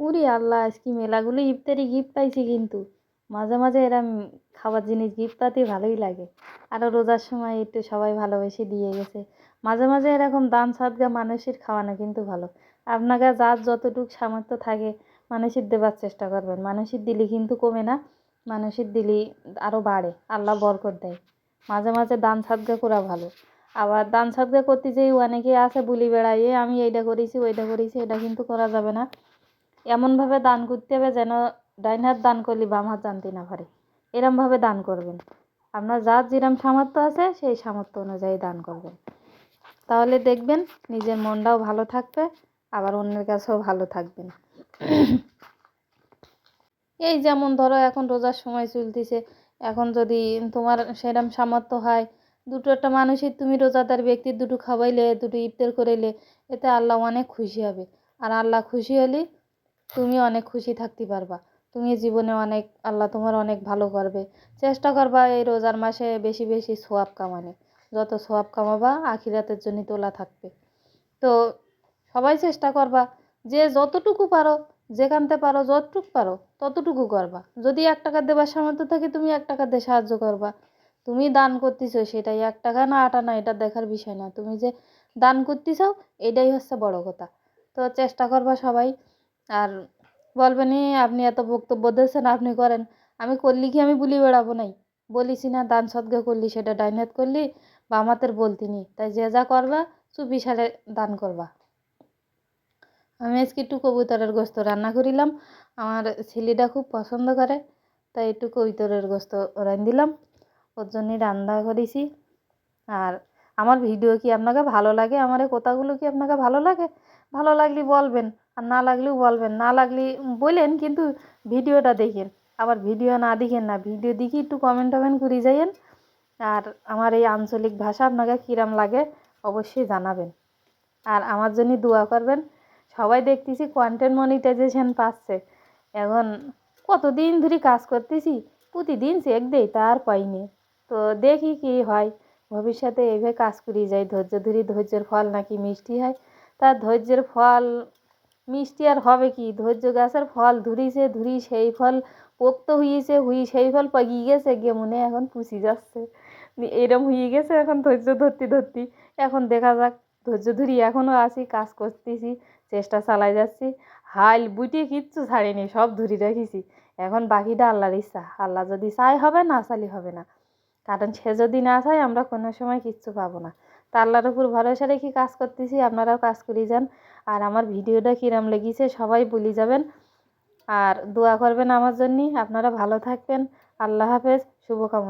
উরি আল্লাহ, আজকে মেলাগুলো ইফতারি গিফট পাইছি কিন্তু। মাঝে মাঝে এরম খাবার জিনিস গিফট পাতে ভালোই লাগে। আরও রোজার সময় একটু সবাই ভালোবেসে দিয়ে গেছে। মাঝে মাঝে এরকম দান সাদগা মানুষের খাওয়ানো কিন্তু ভালো। আপনাকে যার যতটুকু সামর্থ্য থাকে মানুষের দেবার চেষ্টা করবেন। মানুষের দিলি কিন্তু কমে না, মানুষের দিলি আরও বাড়ে। আল্লাহ বরকত দেয়। মাঝে মাঝে দান সাদগা করা ভালো। আবার দান সাদগা করতে যেই অনেকে আছে বুলি বেড়ায় "এ আমি এইটা করেছি ওইটা করেছি, এটা কিন্তু করা যাবে না। এমনভাবে দান করতে হবে যেন ডাইন হাত দান করলে, বাম হাত জানতে না পারে এরমভাবে দান করবেন। আপনার যার যেরম সামর্থ্য আছে, সেই সামর্থ্য অনুযায়ী দান করবেন। তাহলে দেখবেন নিজের মনটাও ভালো থাকবে, আবার অন্যের কাছেও ভালো থাকবেন। এই যেমন ধরো, এখন রোজার সময় চলতেছে। এখন যদি তোমার সেরম সামর্থ্য হয়, দুটো একটা মানুষের তুমি রোজাদার ব্যক্তির দুটো খাওয়াইলে, দুটো ইফতার করাইলে, এতে আল্লাহ অনেক খুশি হবে। আর আল্লাহ খুশি হলে তুমি অনেক খুশি থাকতে পারবা। তুমি জীবনে অনেক, আল্লাহ তোমার অনেক ভালো করবে। চেষ্টা করবা এই রোজার মাসে বেশি বেশি সোয়াব কামানে যত সোয়াব কামাবা, আখিরাতের জন্য তোলা থাকবে। তো সবাই চেষ্টা করবা যে যতটুকু পারো যেখানতে পারো, যতটুকু পারো, ততটুকু করবা। যদি এক টাকা দেবার সামর্থ্য থাকে, তুমি এক টাকা দিয়ে সাহায্য করবা। তুমি দান করতেছো, সেটাই এক টাকা না আটা না, এটা দেখার বিষয় না। তুমি যে দান করতেছো, এটাই হচ্ছে বড় কথা। তো চেষ্টা করবা সবাই আর বলবেন আপনি এত বক্তব্য দিয়েছেন, আপনি করেন। আমি করলি কি, আমি বুলি বেড়াবো নাই? বলিছি না, দান সদ্গা করলি, সেটা ডাইনাত করলি বা আমাদের বলতি নি। তাই যে যা করবা, চুপি সারে দান করবা। আমি আজকে একটু কবুতরের গোস্ত রান্না করিলাম। আমার ছেলেটা খুব পছন্দ করে, তাই একটু কবুতরের গোস্ত রান দিলাম। ওর জন্যই রান্না করেছি। আর আমার ভিডিও কি আপনাকে ভালো লাগে? আমার এই কথাগুলো কি আপনাকে ভালো লাগে? ভালো লাগলে বলবেন আর না লাগলেও বলবেন। না লাগলে বলেন কিন্তু ভিডিওটা দেখেন। আবার ভিডিও না দেখেন না, ভিডিও দেখি একটু কমেন্ট টমেন্ট করে যাইয়েন। আর আমার এই আঞ্চলিক ভাষা আপনাকে কীরম লাগে অবশ্যই জানাবেন। আর আমার জন্য দোয়া করবেন। সবাই দেখতেছি কন্টেন্ট মনিটাইজেশন পাচ্ছে। এখন কতদিন ধরে কাজ করতেছি? প্রতিদিন চেক দেই তার পাইনি তো দেখি কি হয়। ভবিষ্যতে এইভাবে কাজ করি যাই ধৈর্য ধরি, ধৈর্যের ফল নাকি মিষ্টি হয়? তার ধৈর্যের ফল মিষ্টি আর হবে কি? ধৈর্য গাছের ফল ধরিছে, ধরি সেই ফল পোক্ত হয়েছে হুই সেই ফল পাকিয়ে গেছে, গিয়ে মনে এখন পুষি যাচ্ছে। এরম হয়ে গেছে এখন ধৈর্য ধরতে ধরতে। এখন দেখা যাক, ধৈর্য ধরি এখনও আছি, কাজ করতেছি, চেষ্টা চালাই যাচ্ছি। হাল বুটিয়ে কিচ্ছু ছাড়িনি, সব ধরে রেখেছি। এখন বাকিটা আল্লাহর ইচ্ছা। আল্লাহ যদি চাই হবে না, চালি হবে না। কারণ সে যদি না চায়, আমরা কোনো সময় কিচ্ছু পাবো না। তা আল্লাহর উপর ভরসা রেখে কাজ করতেছি, আপনারাও কাজ করে যান। আর আমার ভিডিওটা কিরম লেগেছে, সবাই বলে যাবেন। আর দোয়া করবেন আমার জন্যে। আপনারা ভালো থাকবেন। আল্লাহ হাফেজ। শুভকামনা।